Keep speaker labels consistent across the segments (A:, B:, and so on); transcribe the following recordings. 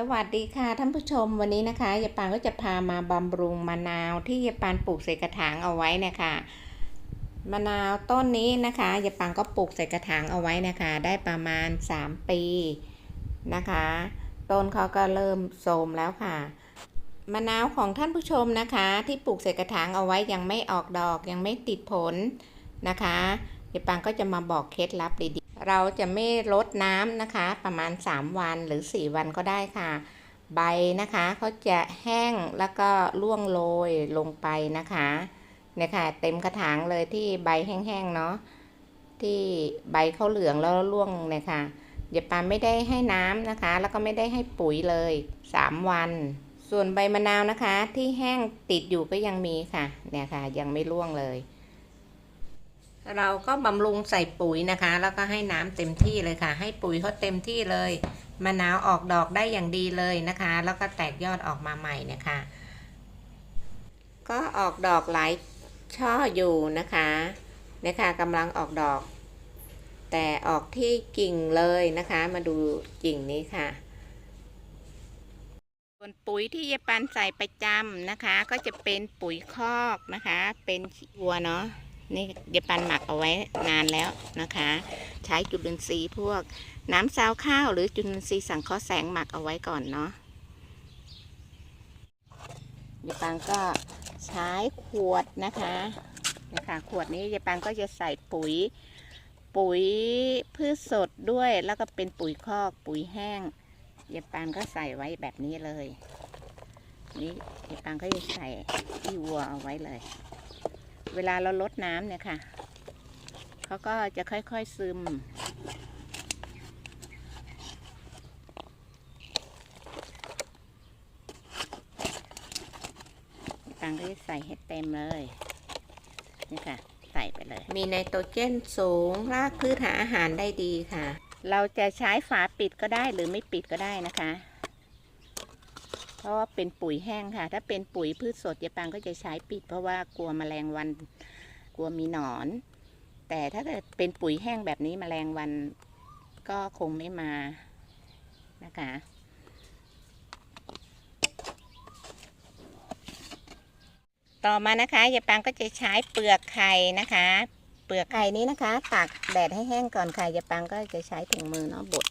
A: สวัสดีค่ะท่านผู้ชมวันนี้นะคะยายปานก็จะพามาบำรุงมะนาวที่ยายปานปลูกใส่กระถางเอาไว้นะคะมะนาวต้นนี้นะคะยายปานก็ปลูกใส่กระถางเอาไว้นะคะ ได้ประมาณ 3 ปีนะคะ ต้นเขาก็เริ่มโทรมแล้วค่ะมะนาวของท่านผู้ชมนะคะ ที่ปลูกใส่กระถางเอาไว้ยังไม่ออกดอกยังไม่ติดผลนะคะยายปานก็จะมาบอกเคล็ดลับดี เราจะไม่ลดน้ำนะคะ ประมาณ 3 วันหรือ 4 วันก็ได้ค่ะ ใบนะคะเขาจะแห้งแล้วก็ร่วงโรยลงไปนะคะเนี่ยค่ะเต็มกระถางเลยที่ใบแห้งๆเนาะที่ใบเขาเหลืองแล้วร่วงเนี่ยค่ะอย่าปาไม่ได้ให้น้ำนะคะ แล้วก็ไม่ได้ให้ปุ๋ยเลย 3 วัน ส่วนใบมะนาวนะคะ ที่แห้งติดอยู่ก็ยังมีค่ะ เนี่ยค่ะ ยังไม่ร่วงเลย เราก็บำรุงใส่ปุ๋ยนะคะ แล้วก็ให้น้ำเต็มที่เลยค่ะ ให้ปุ๋ยเขาเต็มที่เลยมะนาวออกดอกได้อย่างดีเลยนะคะ แล้วก็แตกยอดออกมาใหม่นะคะ ก็ออกดอกหลายช่ออยู่นะคะนี่ยค่ะกำลังออกดอก แต่ออกที่กิ่งเลยนะคะ มาดูกิ่งนี้ค่ะ ส่วนปุ๋ยที่ยายปันใส่ประจำนะคะ ก็จะเป็นปุ๋ยคอกนะคะ เป็นวัวเนาะ นี่เดี๋ยวปันหมักเอาไว้นานแล้วนะคะ ใช้จุลินทรีย์พวกน้ำซาวข้าวหรือจุลินทรีย์สังเคราะห์แสงหมักเอาไว้ก่อนเนาะเดี๋ยวปังก็ใช้ขวดนะคะนะคะขวดนี้เดี๋ยวปังก็จะใส่ปุ๋ย ปุ๋ยพืชสดด้วยแล้วก็เป็นปุ๋ยคอกปุ๋ยแห้งเดี๋ยวปังก็ใส่ไว้แบบนี้เลย นี่เดี๋ยวปังก็จะใส่ที่วัวเอาไว้เลย เวลาเราลดน้ำเนี่ยค่ะ เขาก็จะค่อยๆซึม ตังก็จะใส่ให้เต็มเลย นี่ค่ะ ใส่ไปเลย มีไนโตรเจนสูง รากพืชหาอาหารได้ดีค่ะ เราจะใช้ฝาปิดก็ได้หรือไม่ปิดก็ได้นะคะเพ ราะว่าเป็นปุ๋ยแห้งค่ะ ถ้าเป็นปุ๋ยพืชสดยายปังก็จะใช้ปิด เพราะว่ากลัวแมลงวันกลัวมีหนอน แต่ถ้าเกิดเป็นปุ๋ยแห้งแบบนี้แมลงวันก็คงไม่มานะคะต่อมานะคะยายปังก็จะใช้เปลือกไข่นะคะ เปลือกไข่นี้นะคะ ตากแดดให้แห้งก่อนค่ะยายปังก็จะใช้ถุงมือเนาะบด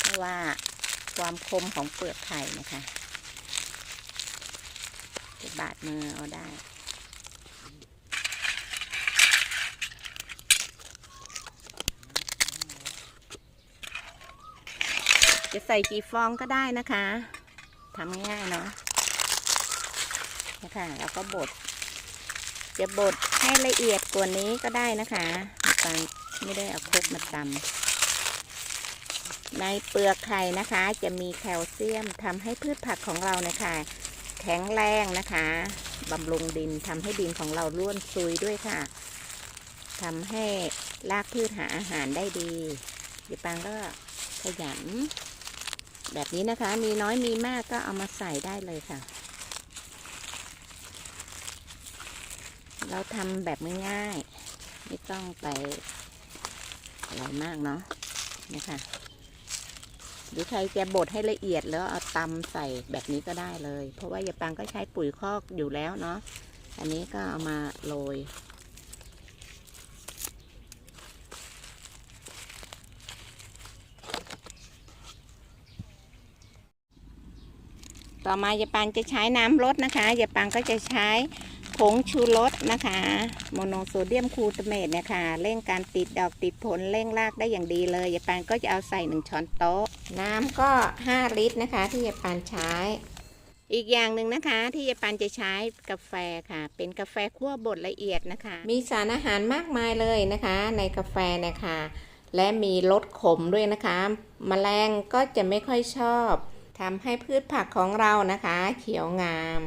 A: เพราะว่าความคมของเปลือกไข่นะคะ จะบาดมือเอาได้ จะใส่กี่ฟองก็ได้นะคะทำง่ายๆเนาะนะคะแล้วก็บด จะบดให้ละเอียดกว่านี้ก็ได้นะคะตอนไม่ได้เอาครกมาตำในเปลือกไข่นะคะ จะมีแคลเซียมทำให้พืชผักของเรานะคะ แข็งแรงนะคะบำรุงดินทำให้ดินของเราร่วนซุยด้วยค่ะทำให้รากพืชหาอาหารได้ดีเดี๋ยวปังก็ขยันแบบนี้นะคะ มีน้อยมีมากก็เอามาใส่ได้เลยค่ะ เราทำแบบง่ายๆไม่ต้องไปอะไรมากเนาะนะคะ หรือใครจะบดให้ละเอียดแล้วเอาตำใส่แบบนี้ก็ได้เลย เพราะว่ายาปังก็ใช้ปุ๋ยคอกอยู่แล้วเนาะอันนี้ก็เอามาโรยต่อมายาปังจะใช้น้ำรดนะคะยาปังก็จะใช้ผงชูรส นะคะโมโนโซเดียมคูตเมตนะคะเร่งการติดดอกติดผลเร่งรากได้อย่างดีเลยยายปังก็จะเอาใส่หนึ่งช้อนโต๊ะ น้ำก็ 5 ลิตรนะคะ ที่ยายปันใช้ อีกอย่างหนึ่งนะคะ ที่ยายปันจะใช้กาแฟค่ะ เป็นกาแฟคั่วบดละเอียดนะคะ มีสารอาหารมากมายเลยนะคะ ในกาแฟนะคะ และมีรสขมด้วยนะคะแมลงก็จะไม่ค่อยชอบทำให้พืชผักของเรานะคะ เขียวงาม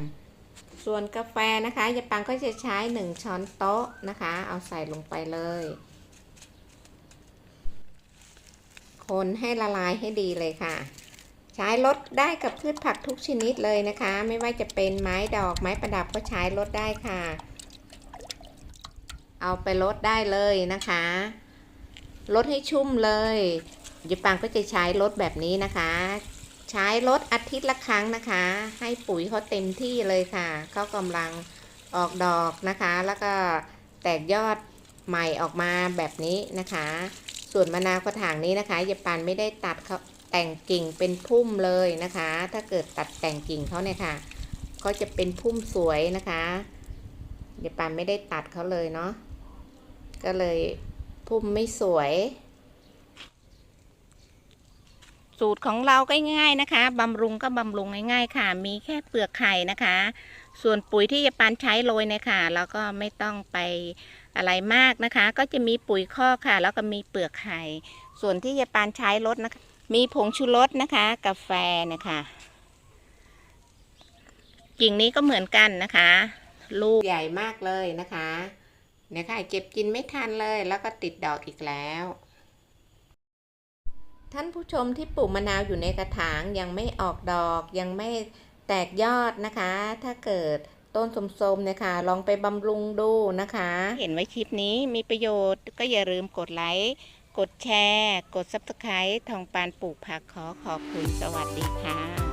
A: ส่วนกาแฟนะคะยาปังก็จะใช้ 1 ช้อนโต๊ะนะคะ เอาใส่ลงไปเลย คนให้ละลายให้ดีเลยค่ะ ใช้ลดได้กับพืชผักทุกชนิดเลยนะคะ ไม่ว่าจะเป็นไม้ดอกไม้ประดับก็ใช้ลดได้ค่ะ เอาไปลดได้เลยนะคะลดให้ชุ่มเลยยาปังก็จะใช้ลดแบบนี้นะคะ ใช้รถอาทิตย์ละครั้งนะคะ ให้ปุ๋ยเขาเต็มที่เลยค่ะเขากำลังออกดอกนะคะ แล้วก็แตกยอดใหม่ออกมาแบบนี้นะคะ ส่วนมะนาวกระถางนี้นะคะยายปานไม่ได้ตัดเขาแต่งกิ่งเป็นพุ่มเลยนะคะ ถ้าเกิดตัดแต่งกิ่งเขาเนี่ยค่ะเขาจะเป็นพุ่มสวยนะคะยายปานไม่ได้ตัดเขาเลยเนาะก็เลยพุ่มไม่สวย สูตรของเราก็ง่ายๆนะคะบำรุงก็บำรุงง่าย ๆ ค่ะ มีแค่เปลือกไข่นะคะ ส่วนปุ๋ยที่ยายปานใช้โรยเนี่ยค่ะแล้วก็ไม่ต้องไปอะไรมากนะคะ ก็จะมีปุ๋ยคอกค่ะ แล้วก็มีเปลือกไข่ ส่วนที่ยายปานใช้รสนะคะ มีผงชูรสนะคะ กาแฟนะคะกิ่งนี้ก็เหมือนกันนะคะ ลูกใหญ่มากเลยนะคะเนี่ยค่ะเก็บกินไม่ทันเลย แล้วก็ติดดอกอีกแล้ว ท่านผู้ชมที่ปลูกมะนาวอยู่ในกระถางยังไม่ออกดอก ยังไม่แตกยอดนะคะ ถ้าเกิดต้นสมๆเนี่ยค่ะ ลองไปบำรุงดูนะคะ เห็นไว้คลิปนี้มีประโยชน์ก็อย่าลืมกดไลค์ กดแชร์ กด s u b สไครต์ทองปานปลูกผักขอขอบคุณสวัสดีค่ะ